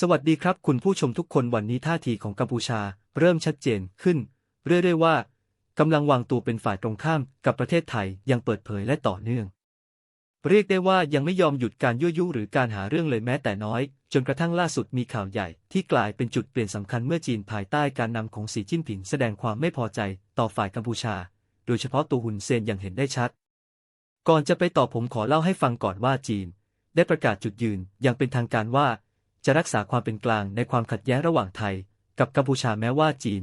สวัสดีครับคุณผู้ชมทุกคนวันนี้ท่าทีของกัมพูชาเริ่มชัดเจนขึ้น เรื่อยๆว่ากำลังวางตัวเป็นฝ่ายตรงข้ามกับประเทศไทยอย่างเปิดเผยและต่อเนื่อง เรียกได้ว่ายังไม่ยอมหยุดการยั่วยุหรือการหาเรื่องเลยแม้แต่น้อย จนกระทั่งล่าสุดมีข่าวใหญ่ที่กลายเป็นจุดเปลี่ยนสำคัญเมื่อจีนภายใต้การนำของสีจิ้นผิงแสดงความไม่พอใจต่อฝ่ายกัมพูชา โดยเฉพาะตัวหุนเซนอย่างเห็นได้ชัด ก่อนจะไปต่อผมขอเล่าให้ฟังก่อนว่าจีน ได้ประกาศจุดยืนอย่างเป็นทางการว่า จะรักษาความเป็นกลางในความขัดแย้งระหว่างไทย กับกัมพูชาแม้ว่าจีน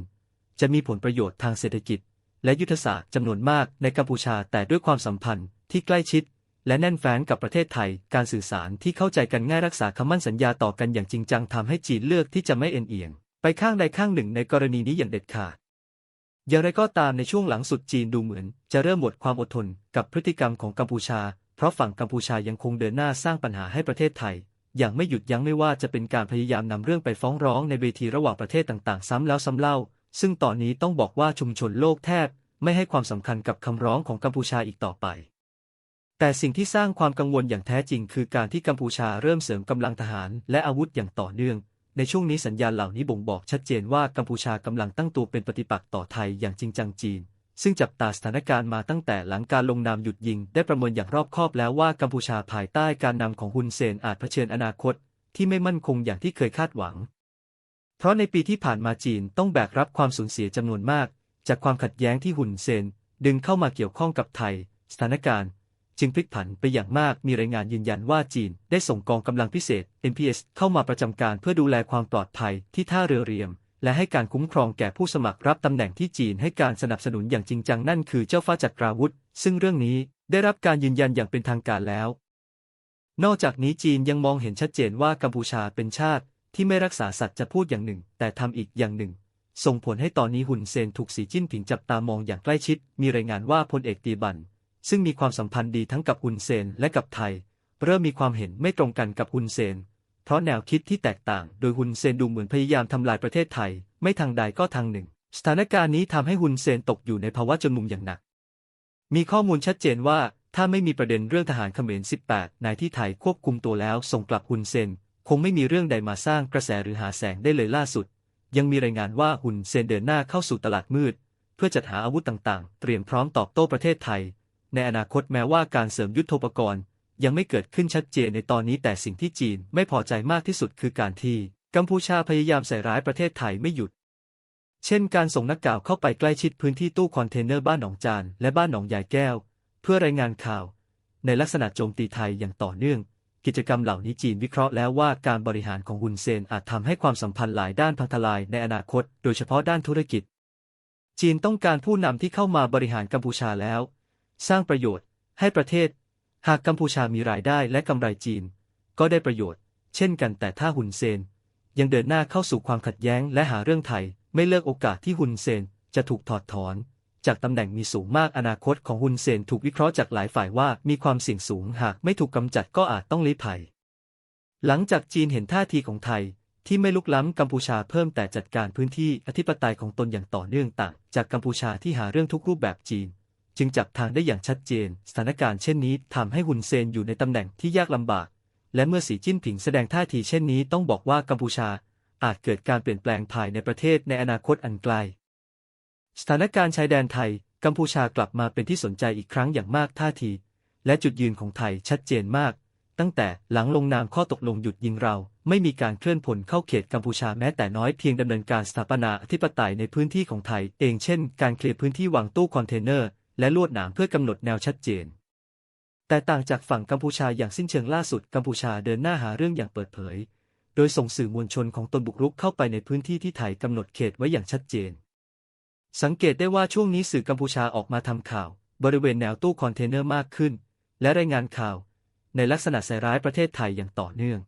จะมีผลประโยชน์ทางเศรษฐกิจ และยุทธศาสตร์จำนวนมากในกัมพูชาแต่ด้วยความสัมพันธ์ที่ใกล้ชิด และแน่นแฟ้นกับประเทศไทย การสื่อสารที่เข้าใจกันง่ายรักษาคำมั่นสัญญาต่อกันอย่างจริงจังทำให้จีนเลือกที่จะไม่เอ็นเอียง ไปข้างใดข้างหนึ่งในกรณีนี้อย่างเด็ดขาดอย่างไรก็ตามในช่วงหลังสุดจีนดูเหมือน จะเริ่มหมดความอดทนกับพฤติกรรมของกัมพูชา เพราะฝั่งกัมพูชายังคงเดินหน้าสร้างปัญหาให้ประเทศไทย อย่างไม่หยุดยั้งไม่ว่าจะเป็นการพยายามนำเรื่องไปฟ้องร้องในเวทีระหว่างประเทศต่างๆ ซ้ำแล้วซ้ำเล่า ซึ่งตอนนี้ต้องบอกว่าชุมชนโลกแทบ ไม่ให้ความสำคัญกับคำร้องของกัมพูชาอีกต่อไป แต่สิ่งที่สร้างความกังวลอย่างแท้จริง คือการที่กัมพูชาเริ่มเสริมกำลังทหารและอาวุธอย่างต่อเนื่อง ในช่วงนี้สัญญาณเหล่านี้บ่งบอกชัดเจนว่ากัมพูชากำลังตั้งตัวเป็นปฏิปักษ์ต่อไทยอย่างจริงจังจีน ซึ่งจับตาสถานการณ์มาตั้งแต่หลังการลงนามหยุดยิง ได้ประเมินอย่างรอบคอบแล้วว่ากัมพูชาภายใต้การนำของฮุนเซนอาจเผชิญอนาคต ที่ไม่มั่นคงอย่างที่เคยคาดหวัง เพราะในปีที่ผ่านมาจีนต้องแบกรับความสูญเสียจำนวนมาก จากความขัดแย้งที่ฮุนเซนดึงเข้ามาเกี่ยวข้องกับไทย สถานการณ์ จึงพลิกผันไปอย่างมากมีรายงานยืนยันว่าจีนได้ส่งกองกำลังพิเศษ NPS เข้ามาประจำการเพื่อดูแลความปลอดภัยที่ท่าเรือเรียม และให้การคุ้มครองแก่ผู้สมัครรับตำแหน่งที่จีนให้การสนับสนุนอย่างจริงจังนั่นคือเจ้าฟ้าจักราวุธ ซึ่งเรื่องนี้ได้รับการยืนยันอย่างเป็นทางการแล้ว นอกจากนี้จีนยังมองเห็นชัดเจนว่ากัมพูชาเป็นชาติ ที่ไม่รักษาสัตว์จะพูดอย่างหนึ่ง แต่ทำอีกอย่างหนึ่ง ส่งผลให้ตอนนี้หุนเซนถูกสีจิ้นผิงจับตามองอย่างใกล้ชิด มีรายงานว่าพลเอกตีบัน ซึ่งมีความสัมพันธ์ดีทั้งกับฮุนเซนและกับไทย เริ่มมีความเห็นไม่ตรงกันกับฮุนเซน เพราะแนวคิดที่แตกต่างโดยฮุนเซนดูเหมือนพยายามทำลายประเทศไทย ไม่ทางใดก็ทางหนึ่ง สถานการณ์นี้ทำให้ฮุนเซนตกอยู่ในภาวะจนมุมอย่างหนัก มีข้อมูลชัดเจนว่าถ้าไม่มีประเด็นเรื่องทหารเขมร 18 นายที่ไทยควบคุมตัวแล้วส่งกลับฮุนเซน คงไม่มีเรื่องใดมาสร้างกระแสหรือหาแสงได้เลยล่าสุด ยังมีรายงานว่าฮุนเซนเดินหน้าเข้าสู่ตลาดมืด เพื่อจัดหาอาวุธต่างๆ เตรียมพร้อมตอบโต้ประเทศไทย ในอนาคตแม้ว่าการเสริมยุทโธปกรณ์ ยังไม่เกิดขึ้นชัดเจนในตอนนี้แต่สิ่งที่จีนไม่พอใจมากที่สุดคือการที่กัมพูชาพยายามใส่ร้ายประเทศไทยไม่หยุด เช่นการส่งนักข่าวเข้าไปใกล้ชิดพื้นที่ตู้คอนเทนเนอร์บ้านหนองจานและบ้านหนองยายแก้ว เพื่อรายงานข่าว ในลักษณะโจมตีไทยอย่างต่อเนื่อง กิจกรรมเหล่านี้จีนวิเคราะห์แล้วว่าการบริหารของฮุนเซนอาจทำให้ความสัมพันธ์หลายด้านพังทลายในอนาคต โดยเฉพาะด้านธุรกิจ จีนต้องการผู้นำที่เข้ามาบริหารกัมพูชาแล้ว สร้างประโยชน์ให้ประเทศ หากกัมพูชามีรายได้และกำไรจีน ก็ได้ประโยชน์ เช่นกันแต่ถ้าฮุนเซน ยังเดินหน้าเข้าสู่ความขัดแย้งและหาเรื่องไทย ไม่เลิกโอกาสที่ฮุนเซนจะถูกถอดถอน จากตำแหน่งมีสูงมากอนาคตของฮุนเซนถูกวิเคราะห์จากหลายฝ่ายว่ามีความเสี่ยงสูงหากไม่ถูกกำจัดก็อาจต้องลี้ภัย หลังจากจีนเห็นท่าทีของไทยที่ไม่ลุกล้ำกัมพูชาเพิ่มแต่จัดการพื้นที่อธิปไตยของตนอย่างต่อเนื่องต่างจากกัมพูชาที่หาเรื่องทุกรูปแบบจีน จึงจับทางได้อย่างชัดเจน สถานการณ์เช่นนี้ทำให้ฮุนเซนอยู่ในตำแหน่งที่ยากลำบาก และเมื่อสีจิ้นผิงแสดงท่าทีเช่นนี้ต้องบอกว่ากัมพูชาอาจเกิดการเปลี่ยนแปลงภายในประเทศในอนาคตอันไกล สถานการณ์ชายแดนไทย กัมพูชากลับมาเป็นที่สนใจอีกครั้งอย่างมากท่าที และจุดยืนของไทยชัดเจนมาก ตั้งแต่หลังลงนามข้อตกลงหยุดยิงเรา ไม่มีการเคลื่อนพลเข้าเขตกัมพูชาแม้แต่น้อยเพียงดำเนินการสถาปนาอธิปไตยในพื้นที่ของไทย เองเช่น การเคลียร์พื้นที่วางตู้คอนเทนเนอร์ และลวดหนามเพื่อกำหนดแนวชัดเจน แต่ต่างจากฝั่งกัมพูชาอย่างสิ้นเชิงล่าสุดกัมพูชาเดินหน้าหาเรื่องอย่างเปิดเผย โดยส่งสื่อมวลชนของตนบุกรุกเข้าไปในพื้นที่ที่ไทยกำหนดเขตไว้อย่างชัดเจน สังเกตได้ว่าช่วงนี้สื่อกัมพูชาออกมาทำข่าว บริเวณแนวตู้คอนเทนเนอร์มากขึ้น และรายงานข่าว ในลักษณะใส่ร้ายประเทศไทยอย่างต่อเนื่อง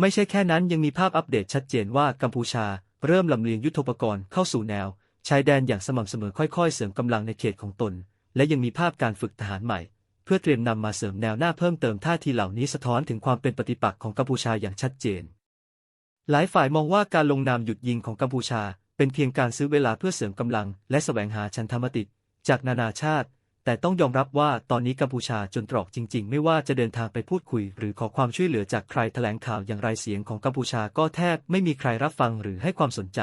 ไม่ใช่แค่นั้นยังมีภาพอัปเดตชัดเจนว่ากัมพูชาเริ่มลำเลียงยุทโธปกรณ์เข้าสู่แนว ชายแดนอย่างสม่ำเสมอค่อยๆ เสริมกำลังในเขตของตน และยังมีภาพการฝึกทหารใหม่ เพื่อเตรียมนำมาเสริมแนวหน้าเพิ่มเติมท่าทีเหล่านี้สะท้อนถึงความเป็นปฏิปักษ์ของกัมพูชาอย่างชัดเจน หลายฝ่ายมองว่าการลงนามหยุดยิงของกัมพูชา เป็นเพียงการซื้อเวลาเพื่อเสริมกำลัง และแสวงหาชันธรรมติจากนานาชาติ แต่ต้องยอมรับว่าตอนนี้กัมพูชาจนตรอกจริง ๆ ไม่ว่าจะเดินทางไปพูดคุย หรือขอความช่วยเหลือจากใครแถลงข่าวอย่างไรเสียงของกัมพูชาก็แทบไม่มีใครรับฟังหรือให้ความสนใจ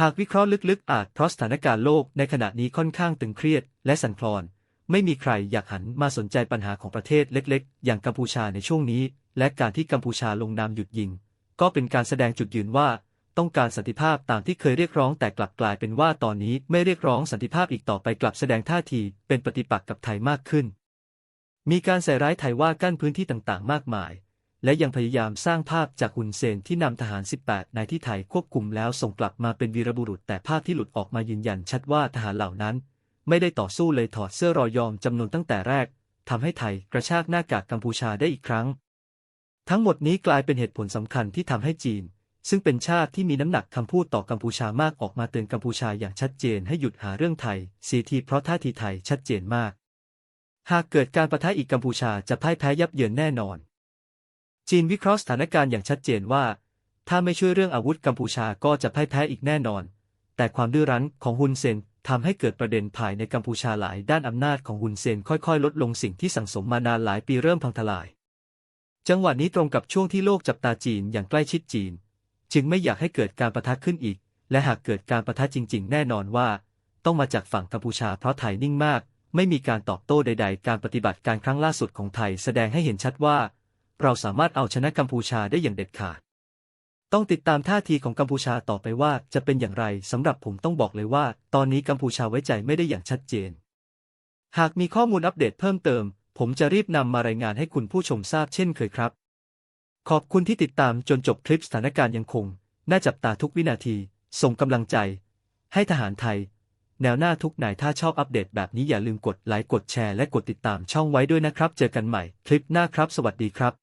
หากวิเคราะห์ลึกๆ อาจเพราะสถานการณ์โลกในขณะนี้ค่อนข้างตึงเครียดและสั่นคลอน ไม่มีใครอยากหันมาสนใจปัญหาของประเทศเล็กๆ อย่างกัมพูชาในช่วงนี้ และการที่กัมพูชาลงนามหยุดยิง ก็เป็นการแสดงจุดยืนว่า ต้องการสันติภาพตามที่เคยเรียกร้องแต่กลับกลายเป็นว่าตอนนี้ไม่เรียกร้องสันติภาพอีกต่อไปกลับแสดงท่าทีเป็นปฏิปักษ์กับไทยมากขึ้น มีการใส่ร้ายไทยว่ากั้นพื้นที่ต่างๆ มากมาย และยังพยายามสร้างภาพจากฮุนเซนที่นำทหาร 18 นายที่ไทยควบคุมแล้วส่งกลับมาเป็นวีรบุรุษ แต่ภาพที่หลุดออกมายืนยันชัดว่าทหารเหล่านั้น ไม่ได้ต่อสู้เลยถอดเสื้อรอยอมจำนวนตั้งแต่แรกทำให้ไทยกระชากหน้ากากกัมพูชาได้อีกครั้ง ทั้งหมดนี้กลายเป็นเหตุผลสำคัญที่ทำให้จีน ซึ่งเป็นชาติที่มีน้ำหนักคำพูดต่อกัมพูชามากออกมาเตือนกัมพูชาอย่างชัดเจนให้หยุดหาเรื่องไทยสีทีเพราะท่าทีไทยชัดเจนมาก หากเกิดการประทะอีกกัมพูชาจะพ่ายแพ้ยับเยินแน่นอน จีนวิเคราะห์สถานการณ์อย่างชัดเจนว่า ถ้าไม่ช่วยเรื่องอาวุธกัมพูชาก็จะพ่ายแพ้อีกแน่นอน แต่ความดื้อรั้นของฮุนเซนทำให้เกิดประเด็นภายในกัมพูชาหลายด้านอำนาจของฮุนเซนค่อยๆ ลดลงสิ่งที่สั่งสมมานานหลายปีเริ่มพังทลาย จังหวะนี้ตรงกับช่วงที่โลกจับตาจีนอย่างใกล้ชิดจีน จึงไม่อยากให้เกิดการประทะขึ้นอีก และหากเกิดการประทะจริง ๆ แน่นอนว่า ต้องมาจากฝั่งกัมพูชาเพราะไทยนิ่งมาก ไม่มีการตอบโต้ใด ๆ การปฏิบัติการครั้งล่าสุดของไทยแสดงให้เห็นชัดว่า เราสามารถเอาชนะกัมพูชาได้อย่างเด็ดขาด ต้องติดตามท่าทีของกัมพูชาต่อไปว่าจะเป็นอย่างไรสำหรับผมต้องบอกเลยว่า ตอนนี้กัมพูชาไว้ใจไม่ได้อย่างชัดเจน หากมีข้อมูลอัปเดตเพิ่มเติม ผมจะรีบนำมารายงานให้คุณผู้ชมทราบเช่นเคยครับ ขอบคุณที่ติดตามจนจบคลิปสถานการณ์ยังคง น่าจับตาทุกวินาที ส่งกำลังใจ ให้ทหารไทยแนวหน้าทุกนายถ้าชอบอัปเดตแบบนี้อย่าลืมกดไลค์กดแชร์และกดติดตามช่องไว้ด้วยนะครับ เจอกันใหม่คลิปหน้าครับ สวัสดีครับ